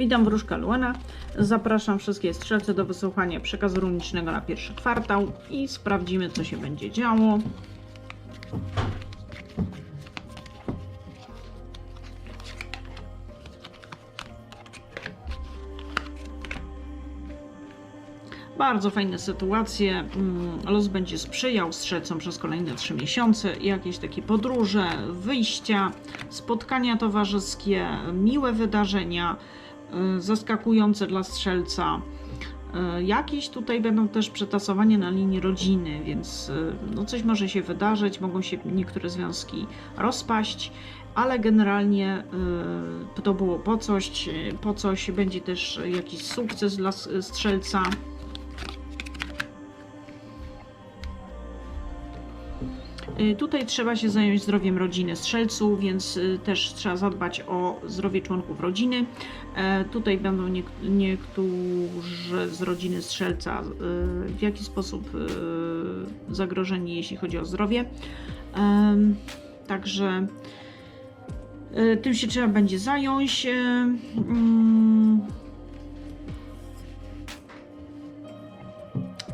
Witam Wróżka Luena. Zapraszam wszystkie strzelce do wysłuchania przekazu runicznego na pierwszy kwartał i sprawdzimy, co się będzie działo. Bardzo fajne sytuacje. Mm, Los będzie sprzyjał strzelcom przez kolejne 3 miesiące. Jakieś takie podróże, wyjścia, spotkania towarzyskie, miłe wydarzenia, zaskakujące dla strzelca. Y, Jakieś tutaj będą też przetasowania na linii rodziny, więc y, no coś może się wydarzyć, mogą się niektóre związki rozpaść, ale generalnie y, to było po coś, y, po coś będzie też jakiś sukces dla strzelca. Tutaj trzeba się zająć zdrowiem rodziny strzelców, więc y, też trzeba zadbać o zdrowie członków rodziny. E, Tutaj będą niek- niektórzy z rodziny strzelca y, w jaki sposób y, zagrożeni, jeśli chodzi o zdrowie. Także y, tym się trzeba będzie zająć. y, mm.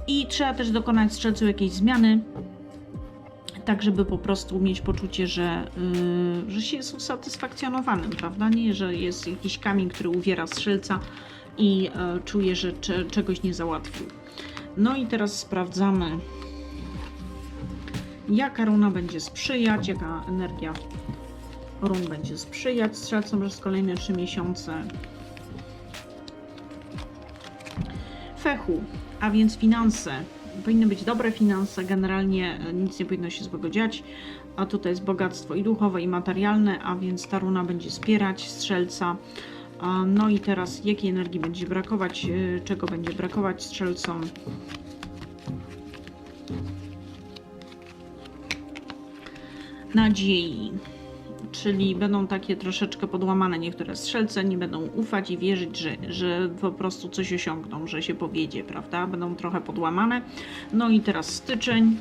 I trzeba też dokonać strzelcu jakiejś zmiany tak żeby po prostu mieć poczucie, że, yy, że się jest usatysfakcjonowanym, prawda? Nie, że jest jakiś kamień, który uwiera strzelca i yy, czuje, że cze, czegoś nie załatwił. No i teraz sprawdzamy, jaka runa będzie sprzyjać, jaka energia run będzie sprzyjać strzelcom przez kolejne 3 miesiące. Fechu, a więc finanse. Powinny być dobre finanse, generalnie e, nic nie powinno się złego dziać. A tutaj jest bogactwo i duchowe, i materialne, a więc ta runa będzie wspierać strzelca. No i teraz jakiej energii będzie brakować, e, czego będzie brakować strzelcom? Nadziei czyli będą takie troszeczkę podłamane niektóre strzelce, nie będą ufać i wierzyć, że, że po prostu coś osiągną, że się powiedzie, prawda? Będą trochę podłamane. No i teraz styczeń.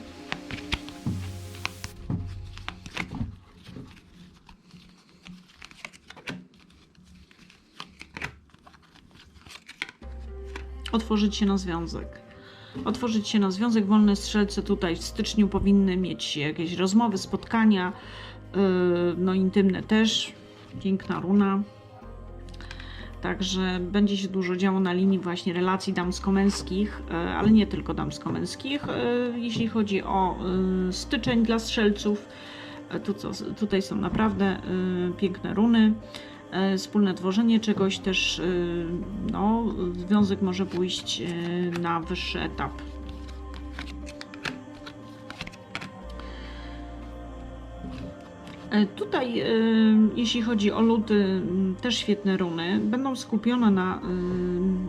Otworzyć się na związek. Otworzyć się na związek. Wolne strzelce tutaj w styczniu powinny mieć jakieś rozmowy, spotkania, no intymne też, piękna runa. Także będzie się dużo działo na linii właśnie relacji damsko-męskich, yy, ale nie tylko damsko-męskich. Yy, Jeśli chodzi o styczeń dla strzelców, tu co, tutaj są naprawdę piękne runy. Wspólne tworzenie czegoś też, no, związek może pójść na wyższy etap. Tutaj, e, jeśli chodzi o luty, też świetne runy. Będą skupione na, ym,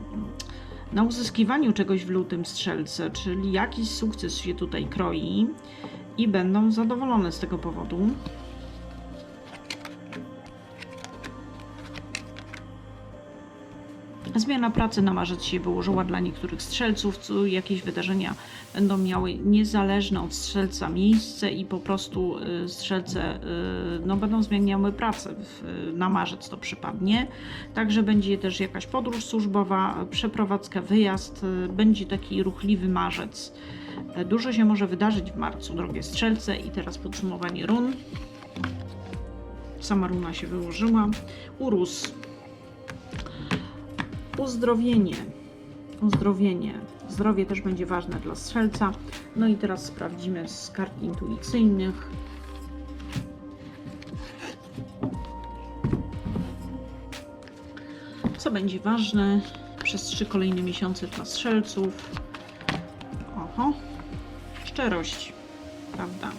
na uzyskiwaniu czegoś w lutym strzelce, czyli jakiś sukces się tutaj kroi i będą zadowolone z tego powodu. Zmiana pracy na marzec się wyłożyła dla niektórych strzelców, co jakieś wydarzenia będą miały niezależne od strzelca miejsce i po prostu y, strzelce y, no, będą zmieniały pracę w, na marzec to przypadnie. Także będzie też jakaś podróż służbowa, przeprowadzka, wyjazd, y, będzie taki ruchliwy marzec. Y, Dużo się może wydarzyć w marcu, drogie strzelce i teraz podsumowanie run. Sama runa się wyłożyła. Urus. Uzdrowienie. Uzdrowienie. Zdrowie też będzie ważne dla strzelca. No i teraz sprawdzimy z kart intuicyjnych. Co będzie ważne przez trzy kolejne miesiące dla strzelców? Oho, szczerość, prawda?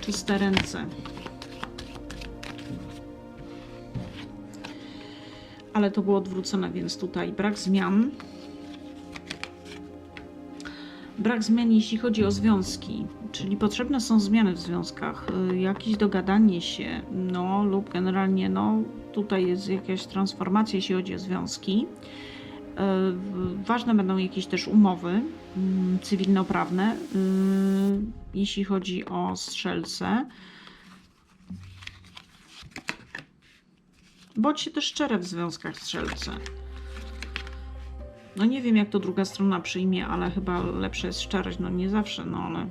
Czyste ręce. Ale to było odwrócone, więc tutaj brak zmian. Brak zmian, jeśli chodzi o związki, czyli potrzebne są zmiany w związkach, y, jakieś dogadanie się, no lub generalnie, no tutaj jest jakaś transformacja, jeśli chodzi o związki. Y, Ważne będą jakieś też umowy mm, cywilnoprawne, y, jeśli chodzi o strzelce. Bądźcie też szczere w związkach strzelce. No nie wiem, jak to druga strona przyjmie, ale chyba lepsza jest szczerość. No nie zawsze, no ale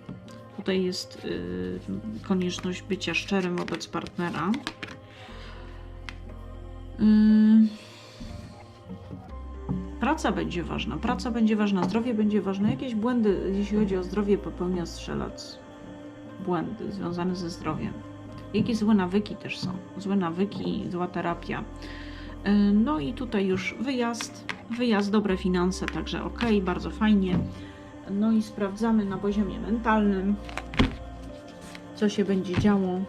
tutaj jest yy, konieczność bycia szczerym wobec partnera. Yy. Praca będzie ważna, praca będzie ważna, zdrowie będzie ważne. Jakieś błędy, jeśli chodzi o zdrowie, popełnia strzelec. Błędy związane ze zdrowiem. Jakie złe nawyki też są. Złe nawyki, zła terapia. Yy, No i tutaj już wyjazd, wyjazd, dobre finanse, także ok, bardzo fajnie. No i sprawdzamy na poziomie mentalnym, co się będzie działo.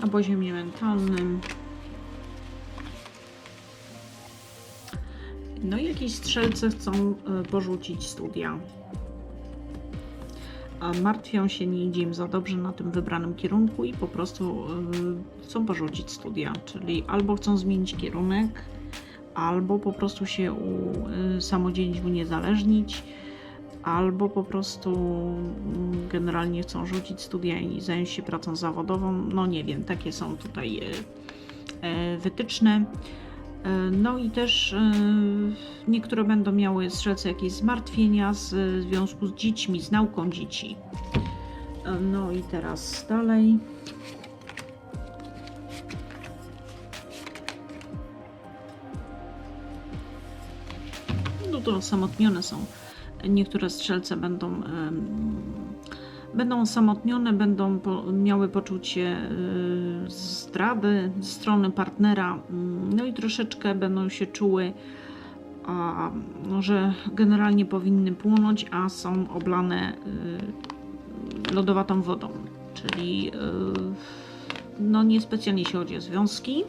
Na poziomie mentalnym. No i jakieś strzelce chcą e, porzucić studia. Martwią się, nie idzie im za dobrze na tym wybranym kierunku i po prostu e, chcą porzucić studia. Czyli albo chcą zmienić kierunek, albo po prostu się usamodzielnić, uniezależnić, albo po prostu mm, generalnie chcą rzucić studia i zająć się pracą zawodową. No nie wiem, takie są tutaj e, e, wytyczne. E, No i też niektóre będą miały strzelce jakieś zmartwienia z w związku z dziećmi, z nauką dzieci. No i teraz dalej. No to osamotnione są. Niektóre strzelce będą, będą osamotnione, będą miały poczucie y, zdrady ze strony partnera, mm, no i troszeczkę będą się czuły, że generalnie powinny płonąć, a są oblane y, lodowatą wodą. Czyli y, no niespecjalnie się chodzi o związki.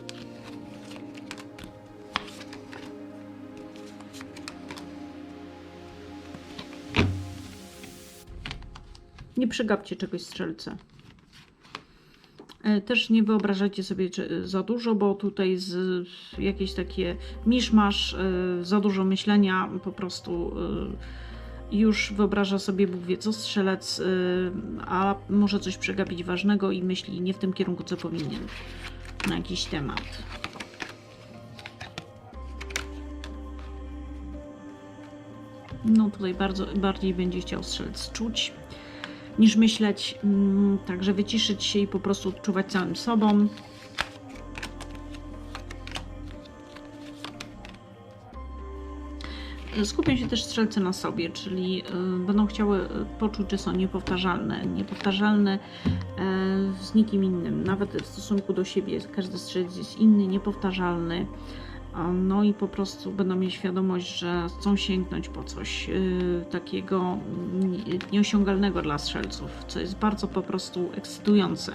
Nie przegapcie czegoś strzelce. E, Też nie wyobrażajcie sobie czy- za dużo, bo tutaj z jakieś takie miszmasz, e, za dużo myślenia, po prostu e, już wyobraża sobie Bóg wie co strzelec, e, a może coś przegapić ważnego i myśli nie w tym kierunku, co powinien na jakiś temat. No tutaj bardzo, bardziej będzie chciał strzelec czuć niż myśleć. Mm, Także wyciszyć się i po prostu odczuwać całym sobą. Skupią się też strzelce na sobie, czyli y, będą chciały y, poczuć, że są niepowtarzalne. Niepowtarzalne y, z nikim innym, nawet w stosunku do siebie. Każdy strzelec jest inny, niepowtarzalny. No i po prostu będą mieć świadomość, że chcą sięgnąć po coś y, takiego nie- nieosiągalnego dla strzelców, co jest bardzo po prostu ekscytujące.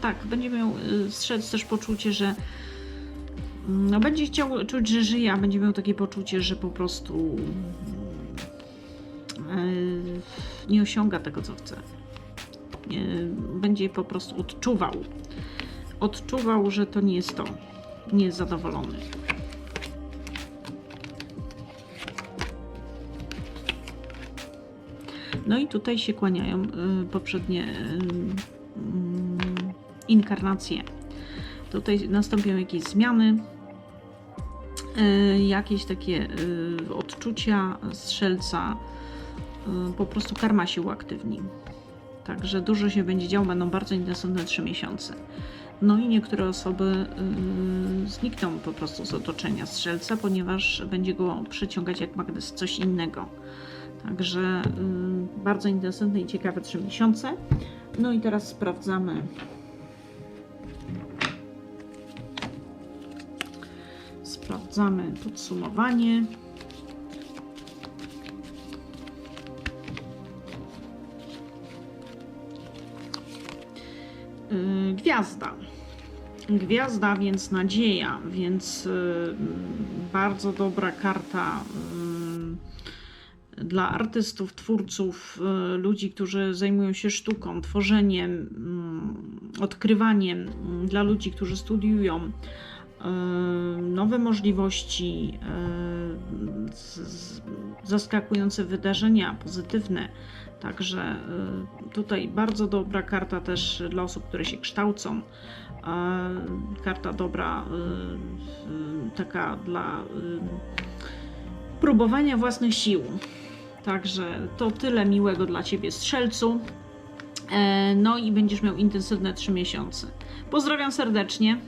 Tak, będzie miał y, strzelec też poczucie, że mm, no, będzie chciał czuć, że żyje, a będzie miał takie poczucie, że po prostu mm, y, nie osiąga tego, co chce będzie po prostu odczuwał. Odczuwał, że to nie jest to. Nie jest zadowolony. No i tutaj się kłaniają y, poprzednie y, mm, inkarnacje. Tutaj nastąpią jakieś zmiany, jakieś takie odczucia strzelca. Po prostu karma się uaktywni. Także dużo się będzie działo, będą bardzo intensywne 3 miesiące. No i niektóre osoby yy, znikną po prostu z otoczenia strzelca, ponieważ będzie go przyciągać jak magnes coś innego. Także yy, bardzo intensywne i ciekawe 3 miesiące. No i teraz sprawdzamy. Sprawdzamy podsumowanie. Gwiazda. Gwiazda, więc nadzieja, więc y, bardzo dobra karta dla artystów, twórców, y, ludzi, którzy zajmują się sztuką, tworzeniem, mm, odkrywaniem, mm, dla ludzi, którzy studiują y, nowe możliwości, y, zaskakujące wydarzenia pozytywne. Także y, tutaj bardzo dobra karta też dla osób, które się kształcą. E, Karta dobra, y, y, taka dla y, próbowania własnych sił. Także to tyle miłego dla Ciebie, strzelcu. E, No i będziesz miał intensywne 3 miesiące. Pozdrawiam serdecznie.